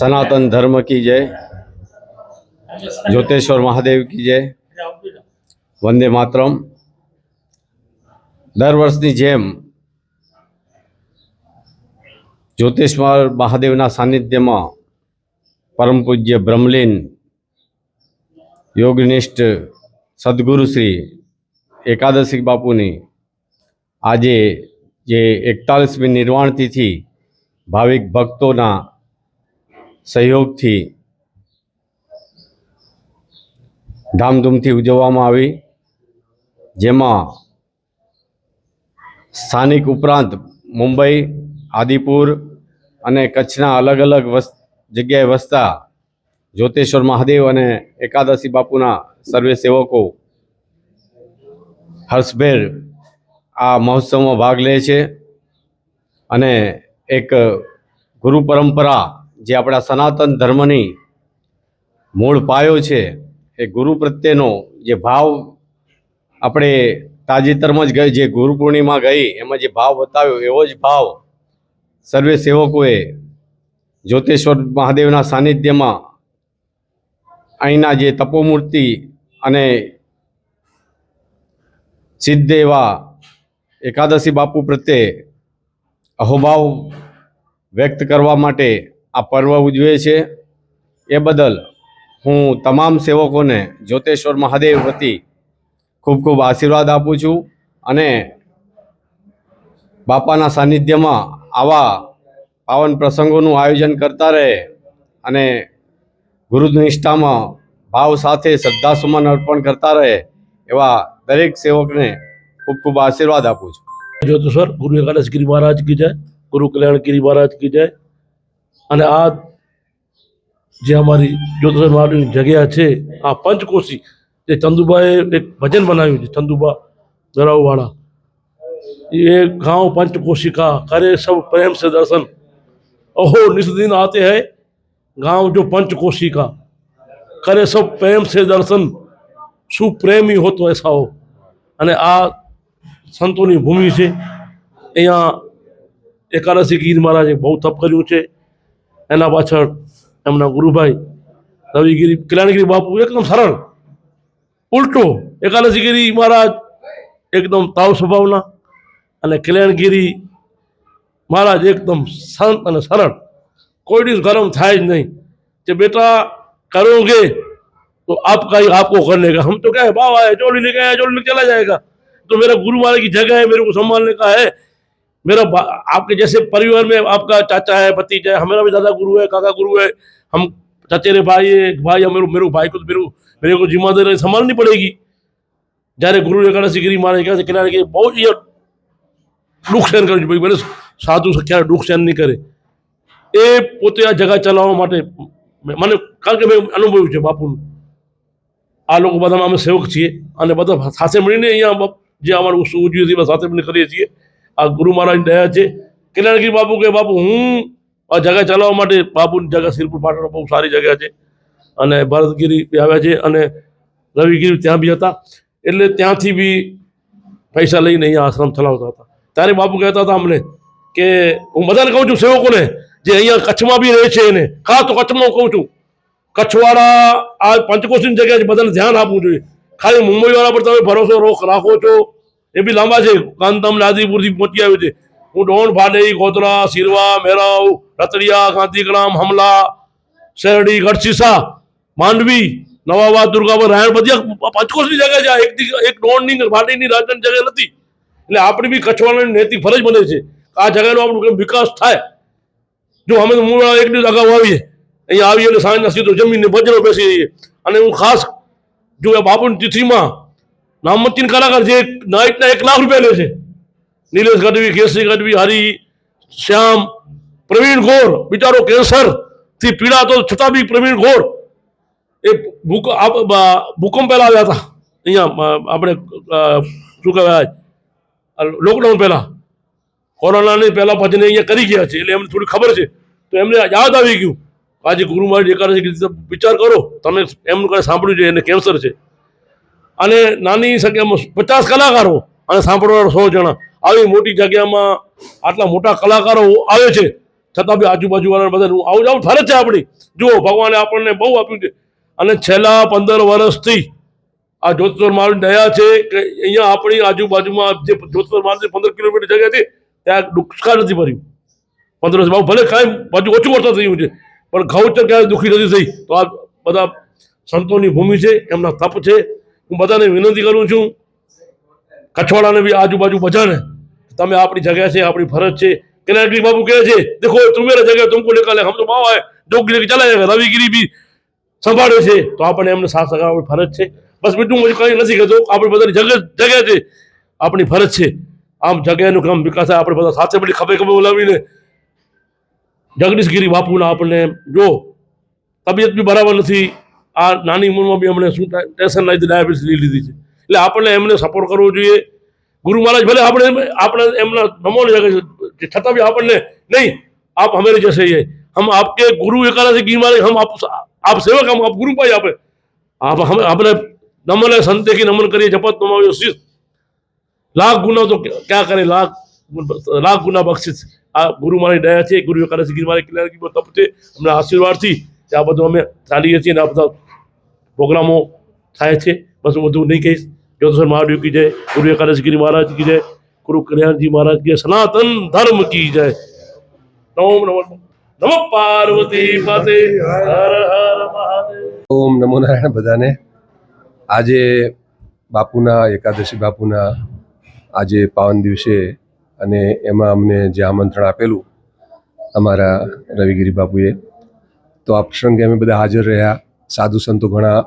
સનાતન ધર્મ કી જય, જ્યોતેશ્વર મહાદેવ કી જય, વંદે માતરમ. દર વર્ષની જેમ જ્યોતિષ્મર મહાદેવના સાનિધ્યમાં પરમ પૂજ્ય બ્રહ્મલીન યોગનિષ્ઠ સદગુરુ શ્રી એકાદશી બાપુની આજે જે એકતાલીસમી નિર્વાણ તિથિ ભાવિક ભક્તોના સહયોગથી ધામધૂમથી ઉજવવામાં આવી. જેમાં સ્થાનિક ઉપરાંત મુંબઈ, આદિપુર અને કચ્છના અલગ અલગ વસ, જગ્યાએ વસતા જ્યોતેશ્વર મહાદેવ અને એકાદશી બાપુના સર્વે સેવકો હર્ષભેર આ મહોત્સવમાં ભાગ લે છે. અને એક ગુરુ પરંપરા જે આપણા સનાતન ધર્મની મૂળ પાયો છે, એ ગુરુ પ્રત્યેનો જે ભાવ આપણે તાજેતરમાં જ ગઈ, જે ગુરુ પૂર્ણિમા ગઈ, એમાં જે ભાવ બતાવ્યો, એવો જ ભાવ સર્વે સેવકોએ જ્યોતેશ્વર મહાદેવના સાનિધ્યમાં અહીંના જે તપોમૂર્તિ અને સિદ્ધ એવા એકાદશી બાપુ પ્રત્યે અહોભાવ વ્યક્ત કરવા માટે આ પર્વ ઉજવે છે. એ બદલ હું તમામ સેવકોને જ્યોતેશ્વર મહાદેવ વતી ખૂબ ખૂબ આશીર્વાદ આપું છું અને બાપાના સાનિધ્યમાં આવા પાવન પ્રસંગોનું આયોજન કરતા રહે અને ગુરુનિષ્ઠામાં ભાવ સાથે શ્રદ્ધા સુમન અર્પણ કરતા રહે એવા દરેક સેવકને ખૂબ ખૂબ આશીર્વાદ આપું છું. જ્યોતિશ્વર, ગુરુ એકાદશ ગિરી મહારાજ કી જય, ગુરુ કલ્યાણ ગિરી મહારાજ કી જય. અને આ જે અમારી જ્યોતિશ્વર મહારાજની જગ્યા છે આ પંચકોશી જે ચંદુભાઈએ એક ભજન બનાવ્યું છે ચંદુબા ધરાવવાળા ये गांव पंचकोशी का करे सब प्रेम से दर्शन ओहो निस दिन आते हैं गांव जो पंचकोशी का करे सब प्रेम से દર્શન શું પ્રેમી હો તો એસા હો અને આ સંતોની ભૂમિ છે અહીંયા એકાદશી ગીર મહારાજે બહુ તપ કર્યું છે એના પાછળ એમના ગુરુભાઈ રવિગીરી કલ્યાણગીરી બાપુ એકદમ સરળ ઉલટો એકાદશી ગીરી મહારાજ એકદમ તાવ સ્વભાવના અને કલ્યાણગીરી મહારાજ એકદમ શાંત અને સરળ કોઈ દિવસ ગરમ થાય જ નહીં કે બેટા करोगे तो आपका ही आपको करने का हम तो क्या है बाबा है चोली लेके आया चोली लेके चला जाएगा तो मेरा गुरु महाराज की जगह है मेरे को संभालने का है मेरा बा- आपके जैसे परिवार में आपका चाचा है भतीजा है हमारा भी दादा गुरु है काका गुरु है हम चचेरे भाई है एक भाई है मेरे मेरे को भाई को तो मेरे को मेरे को जिम्मेदारी संभालनी पड़ेगी જ્યારે ગુરુ એકાદશી ગીરી મારે કહે કિનારે કે બહુ જ એ દુઃખ સહન કર્યું છે ભાઈ મને સાધુ ક્યારે દુઃખ સહન નહીં કરે એ પોતે આ જગા ચલાવવા માટે મેં- મને કારણ કે મેં અનુભવ્યું છે બાપુનું આ લોકો બધા અમે સેવક છીએ અને બધા સાથે મળીને અહીંયા બાપ- જે અમારું વસ્તુ ઉજવી હતી સાથે મળીને કરીએ છીએ આ ગુરુ મહારાજની દયા છે. કિરણગીરી બાપુ કે બાપુ હું આ જગ્યા ચલાવવા માટે બાપુની જગ્યા શિરપુર પાટણ બહુ સારી જગ્યા છે. અને ભરતગીરી બી આવ્યા છે અને રવિગીરી ત્યાં બી હતા. એટલે ત્યાંથી બી પૈસા લઈને અહીંયા આશ્રમ ચલાવતા હતા. ત્યારે બાપુ કહેતા હતા અમને કે હું બધાને કહું છું સેવકોને જે અહીંયા કચ્છમાં બી રહે છે એને ખાસ તો કચ્છમાં કહું છું કચ્છવાળા આ પંચકોશની જગ્યાએ છે, બધાને ધ્યાન આપવું જોઈએ. ખાલી મુંબઈવાળા પર તમે ભરોસો રાખો છો એ બી લાંબા છે. કાંતમ નાદીપુરથી પહોંચી આવ્યું છે. હું ડોણ ફાડે ગોધરા સિરવા મેરાવ, રતડિયા, ગાંધીગ્રામ, હમલા, શેરડી ગઢસીસા માંડવી નવાબાદ દુર્ગાપુર બધી આ પંચકોશની જગ્યા છે. એક એક ડોણની ફાટીની રાજધાની જગ્યા નથી. એટલે આપણી બી કચ્છવાળાની નૈતિક ફરજ બને છે આ જગ્યાનો આપણો કેમ વિકાસ થાય. જો અમે મૂળ એક દિવસ અગાઉ આવીએ. અહીંયા આવીએ એટલે સાંજના સીધો જમીનને ભજનો બેસી જઈએ અને હું ખાસ જો આ બાપુની તિથિમાં નામચીન કલાકાર જે નાઇટના એક લાખ રૂપિયા લે છે. નિલેશ ગઢવી, કેસરી ગઢવી, હરી, શ્યામ, પ્રવીણ ગોર, બિચારો કેન્સરથી પીડાતો છતાં બી પ્રવીણ ગોર. એ ભૂક ભૂકંપ પહેલા આવ્યા હતા. અહીંયા આપણે શું કહેવાય? લોકડાઉન પહેલા. કોરોનાની પહેલા પછી અહીંયા કરી ગયા છે. એટલે એમને થોડી ખબર છે. તો એમને યાદ આવી ગયું. આજે ગુરુ મહારાજ એકાદશી વિચાર કરો, તમે એમનું કાંઈ સાંભળ્યું છે, એને કેન્સર છે. અને નાની સંખ્યામાં પચાસ કલાકારો અને સાંભળવાના સો જણા આવી મોટી જગ્યામાં આટલા મોટા કલાકારો આવે છે. છતાં બી આજુબાજુવાળા બધા આવું જાવ ફરજ છે આપણી. જુઓ, ભગવાને આપણને બહુ આપ્યું છે. અને છેલ્લા પંદર વર્ષથી આ જોતર માળની દયા છે કે અહીંયા આપણી આજુબાજુમાં જે જોતર માળની પંદર કિલોમીટર જગ્યા છે ત્યાં દુષ્કાળ નથી ભર્યું. પંદર વર્ષ બાબુ ભલે કાંઈ બાજુ ઓછું વરસાદ થયું છે, પણ ઘઉંચર ક્યારે દુઃખી નથી થઈ. તો આ બધા સંતોની ભૂમિ છે, એમના તપ છે. હું બધાને વિનંતી કરું છું કછવાડાને બી આજુબાજુ બધાને તમે આપણી જગ્યા છે આપણી ફરજ છે किनारी बाबू कहे छे देखो तुम मेरा जगह तुमको निकाले हम तो माँ है जोगिरी लेके चला जाएगा રવિગીરી બી સંભાળે છે તો આપણે એમને સાથ સગાવવાની ફરજ છે બસ બીજું હું કંઈ નથી કહેતો આપણી બધાની જગ્યા જગ્યા છે આપણી ફરજ છે આમ જગ્યાનું કામ વિકાસ થાય આપણે બધા સાથે મળી ખભે ખભે બોલાવીને જગદીશગીરી બાપુના આપણને જો તબિયત બી બરાબર નથી આ નાની ઉંમરમાં બી અમને શું ટેન્શન લાવી ડાયાબિટીસ લઈ લીધી છે. એટલે આપણને એમને સપોર્ટ કરવો જોઈએ. ગુરુ મહારાજ ભલે આપણે આપણે એમના નમો છતાં બી આપણને નહીં, આપ હમેરે જશે એ. હમ આપકે ગુરુ એકારા છે ગી મહારાજ હમ આપ આપ સેવક, હમ આપ ગુરુ ભાઈ આપે. આપ હમ, આપણે નમન સંતે કી નમન કરીએ, જપત નમાવ્યો શિષ લાખ ગુના તો ક્યાં કરે? લાખ લાખ ગુના બક્ષિસ. આ ગુરુ મારી દયા છે, ગુરુ એકાદશી ગીર મારી કલ્યાણ તપ છે હમણાં આશીર્વાદથી આ બધું અમે ચાલીએ છીએ અને આ બધા પ્રોગ્રામો થાય છે, બસ હું બધું નહીં કહીશ. જ્યોતિષર મહાદેવ કી જય, ગુરુ એકાદશગીરી મહારાજ કી જય, ગુરુ કલ્યાણજી મહારાજ કી સનાતન ધર્મ કી જય. નમઃ. નમઃ પાર્વતી પતે, હર હર મહાદેવ. ઓમ નમો નારાયણ બધાને. આજે બાપુના, એકાદશી બાપુના આજે પાવન દિવસે અને એમાં અમને જે આમંત્રણ આપેલું, અમારા રવિગીરી બાપુએ તો આ પ્રસંગે અમે બધા હાજર રહ્યા. સાધુ સંતો ઘણા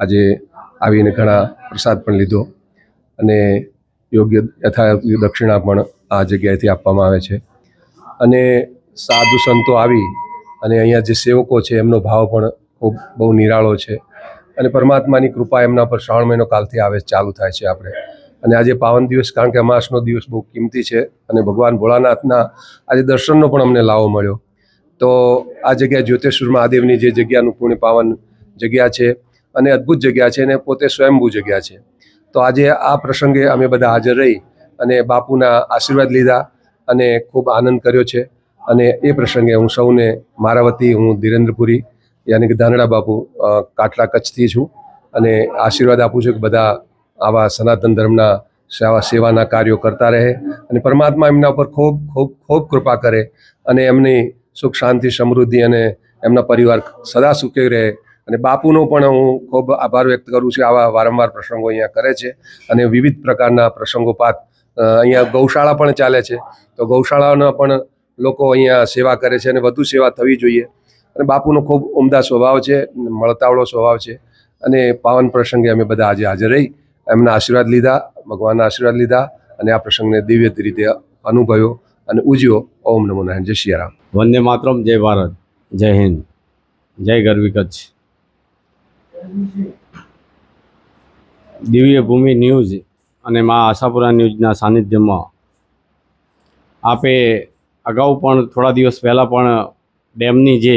આજે આવીને ઘણા પ્રસાદ પણ લીધો અને યોગ્ય યથાયોગ્ય દક્ષિણા પણ આ જગ્યાએથી આપવામાં આવે છે. અને સાધુ સંતો આવી અને અહીંયા જે સેવકો છે એમનો ભાવ પણ ખૂબ બહુ નિરાળો છે અને પરમાત્માની કૃપા એમના પર શ્રાવણ મહિનો કાલથી આવે ચાલુ થાય છે આપણે. અને આજે પાવન દિવસ કારણ કે અમાસનો દિવસ બહુ કિંમતી છે અને ભગવાન ભોળાનાથના આજે દર્શનનો પણ અમને લાવો મળ્યો. તો આ જગ્યા જ્યોતેશ્વર મહાદેવની જે જગ્યાનું પુણ્ય પાવન જગ્યા છે અને અદ્ભુત જગ્યા છે અને પોતે સ્વયંભૂ જગ્યા છે. તો આજે આ પ્રસંગે અમે બધા હાજર રહી અને બાપુના આશીર્વાદ લીધા અને ખૂબ આનંદ કર્યો છે. અને એ પ્રસંગે હું સૌને મારા વતી હું ધીરેન્દ્રપુરી યાની કે ધાનડા બાપુ કાટલા કચ્છથી છું અને આશીર્વાદ આપું છું કે બધા આવા સનાતન ધર્મના સેવા સેવાના કાર્યો કરતા રહે અને પરમાત્મા એમના ઉપર ખૂબ ખૂબ ખૂબ કૃપા કરે અને એમની સુખ, શાંતિ, સમૃદ્ધિ અને એમના પરિવાર સદા સુખી રહે. અને બાપુનો પણ હું ખૂબ આભાર વ્યક્ત કરું છું આવા વારંવાર પ્રસંગો અહીંયા કરે છે અને વિવિધ પ્રકારના પ્રસંગોપાત અહીંયા ગૌશાળા પણ ચાલે છે. તો ગૌશાળાના પણ લોકો અહીંયા સેવા કરે છે અને વધુ સેવા થવી જોઈએ. અને બાપુનો ખૂબ ઉમદા સ્વભાવ છે, મળતાવળો સ્વભાવ છે. અને પાવન પ્રસંગે અમે બધા આજે હાજર રહી, એમના આશીર્વાદ લીધા, ભગવાનના આશીર્વાદ લીધા અને આ પ્રસંગને દિવ્ય રીતે અનુભવ્યો અને ઉજ્યો ઓમ નમો નારાયણ, જય શ્રી રામ. વંદે માતરમ, જય ભારત, જય હિન્દ, જય ગરવી કચ્છ. દિવ્ય ભૂમિ ન્યૂઝ અને મા આશાપુરા ન્યૂઝના સાનિધ્યમાં આપે અગાઉ પણ થોડા દિવસ પહેલાં પણ ડેમની જે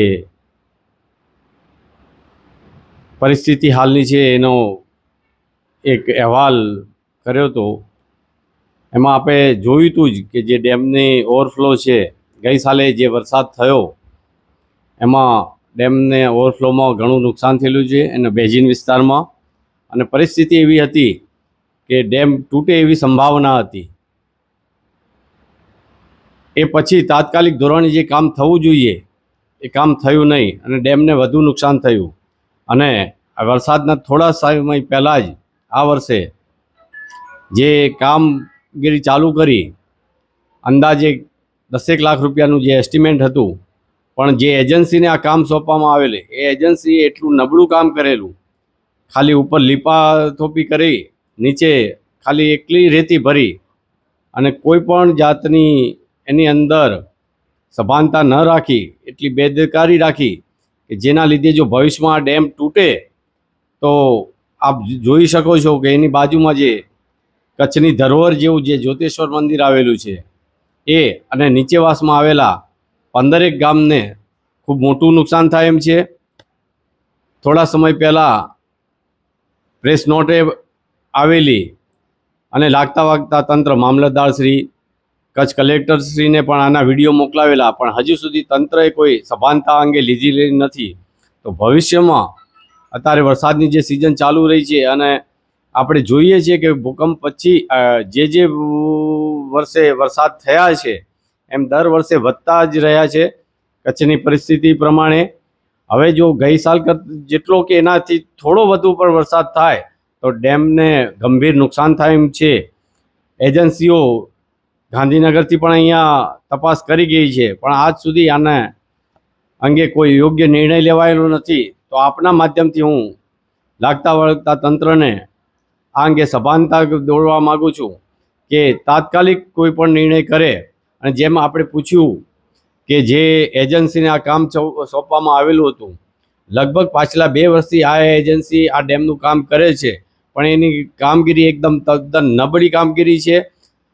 પરિસ્થિતિ હાલની છે એનો એક અહેવાલ કર્યો હતો. એમાં આપણે જોયું હતું જ કે જે ડેમની ઓવરફ્લો છે, ગઈ સાલે જે વરસાદ થયો, એમાં ડેમને ઓવરફ્લોમાં ઘણું નુકસાન થયેલું છે અને બેજીન વિસ્તારમાં. અને પરિસ્થિતિ એવી હતી કે ડેમ તૂટે એવી સંભાવના હતી. એ પછી તાત્કાલિક ધોરણે જે કામ થવું જોઈએ, એ કામ થયું નહીં અને ડેમને વધુ નુકસાન થયું. અને વરસાદના થોડા સમય પહેલાં જ આ વર્ષે જે કામગીરી ચાલુ કરી, અંદાજે દસેક લાખ રૂપિયાનું જે એસ્ટિમેટ હતું, પણ જે એજન્સીને આ કામ સોંપવામાં આવેલી, એ એજન્સીએ એટલું નબળું કામ કરેલું. ખાલી ઉપર લીપા થોપી કરી, નીચે ખાલી એકલી રેતી ભરી, અને કોઈ પણ જાતની એની અંદર સભાનતા ન રાખી, એટલી બેદરકારી રાખી, કે જેના લીધે જો ભવિષ્યમાં આ ડેમ તૂટે, તો આપ જોઈ શકો છો કે એની બાજુમાં જે કચ્છની ધરોહર જેવું જે જ્યોતેશ્વર મંદિર આવેલું છે, એ અને નીચેવાસમાં આવેલા પંદરેક ગામને ખૂબ મોટું નુકસાન થાય એમ છે. થોડા સમય પહેલાં પ્રેસ નોટે આવેલી અને લાગતા વાગતા તંત્ર મામલતદાર શ્રી, કચ્છ કલેક્ટરશ્રીને પણ આના વીડિયો મોકલાવેલા, પણ હજુ સુધી તંત્રએ કોઈ સભાનતા અંગે લીધી નથી. તો ભવિષ્યમાં અત્યારે વરસાદની જે સિઝન ચાલુ રહી છે અને આપણે જોઈએ છીએ કે ભૂકંપ પછી જે જે વર્ષે વરસાદ થયા છે, એમ દર વર્ષે વધતા જ રહ્યા છે કચ્છની પરિસ્થિતિ પ્રમાણે. હવે જો ગઈ સાલ જેટલો કે એનાથી થોડો વધુ પણ વરસાદ થાય, તો ડેમને ગંભીર નુકસાન થાય એમ છે. એજન્સીઓ ગાંધીનગરથી પણ અહીંયા તપાસ કરી ગઈ છે, પણ આજ સુધી આને અંગે કોઈ યોગ્ય નિર્ણય લેવાયેલો નથી. તો આપના માધ્યમથી હું લાગતા વળગતા તંત્રને આ અંગે સભાનતા દોડવા માગું છું કે તાત્કાલિક કોઈ પણ નિર્ણય કરે અને જેમ આપણે પૂછ્યું કે જે એજન્સીને આ કામ સોંપવામાં આવેલું હતું, લગભગ પાછલા બે વર્ષથી આ એજન્સી આ ડેમનું કામ કરે છે, પણ એની કામગીરી એકદમ તદ્દન નબળી કામગીરી છે.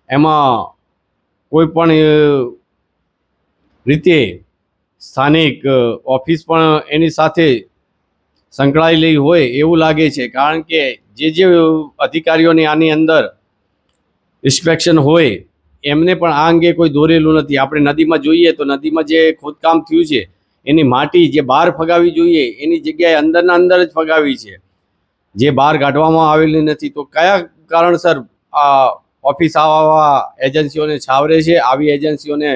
એમાં કોઈ પણ રીતે સ્થાનિક ઓફિસ પણ એની સાથે સંકળાયેલી હોય એવું લાગે છે, કારણ કે જે જે અધિકારીઓની આની અંદર ઇન્સ્પેક્શન હોય, એમને પણ આ અંગે કોઈ દોરેલું નથી. આપણે નદીમાં જોઈએ તો નદીમાં જે ખોદકામ થયું છે, એની માટી જે બહાર ફગાવી જોઈએ, એની જગ્યાએ અંદરના અંદર જ ફગાવી છે. જે બહાર કાઢવામાં આવેલી નથી, તો કયા કારણસર આ ઓફિસ આવા એજન્સીઓને છાવરે છે? આવી એજન્સીઓને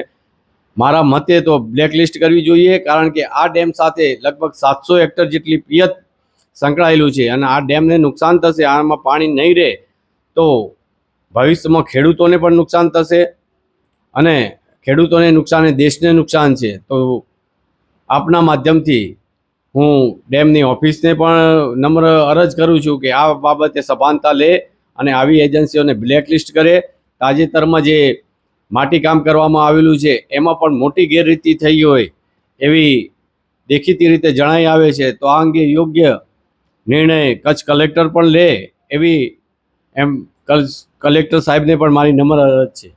મારા મતે તો બ્લેકલિસ્ટ કરવી જોઈએ, કારણ કે આ ડેમ સાથે લગભગ સાતસો હેક્ટર જેટલી પિયત સંકળાયેલું છે અને આ ડેમને નુકસાન થશે, આમાં પાણી નહીં રહે, તો ભવિષ્યમાં ખેડૂતોને પણ નુકસાન થશે અને ખેડૂતોને નુકસાન, દેશને નુકસાન છે. તો આપના માધ્યમથી હું ડેમની ઓફિસને પણ નમ્ર અરજ કરું છું કે આ બાબતે સભાનતા લે અને આવી એજન્સીઓને બ્લેકલિસ્ટ કરે. તાજેતરમાં જે માટીકામ કરવામાં આવેલું છે. એમાં પણ મોટી ગેરરીતિ થઈ હોય એવી દેખીતી રીતે જણાઈ આવે છે. તો આ અંગે યોગ્ય નિર્ણય કચ્છ કલેક્ટર પણ લે એવી એમ કચ્છ કલેક્ટર સાહેબને પણ મારી નમ્ર અરજ છે.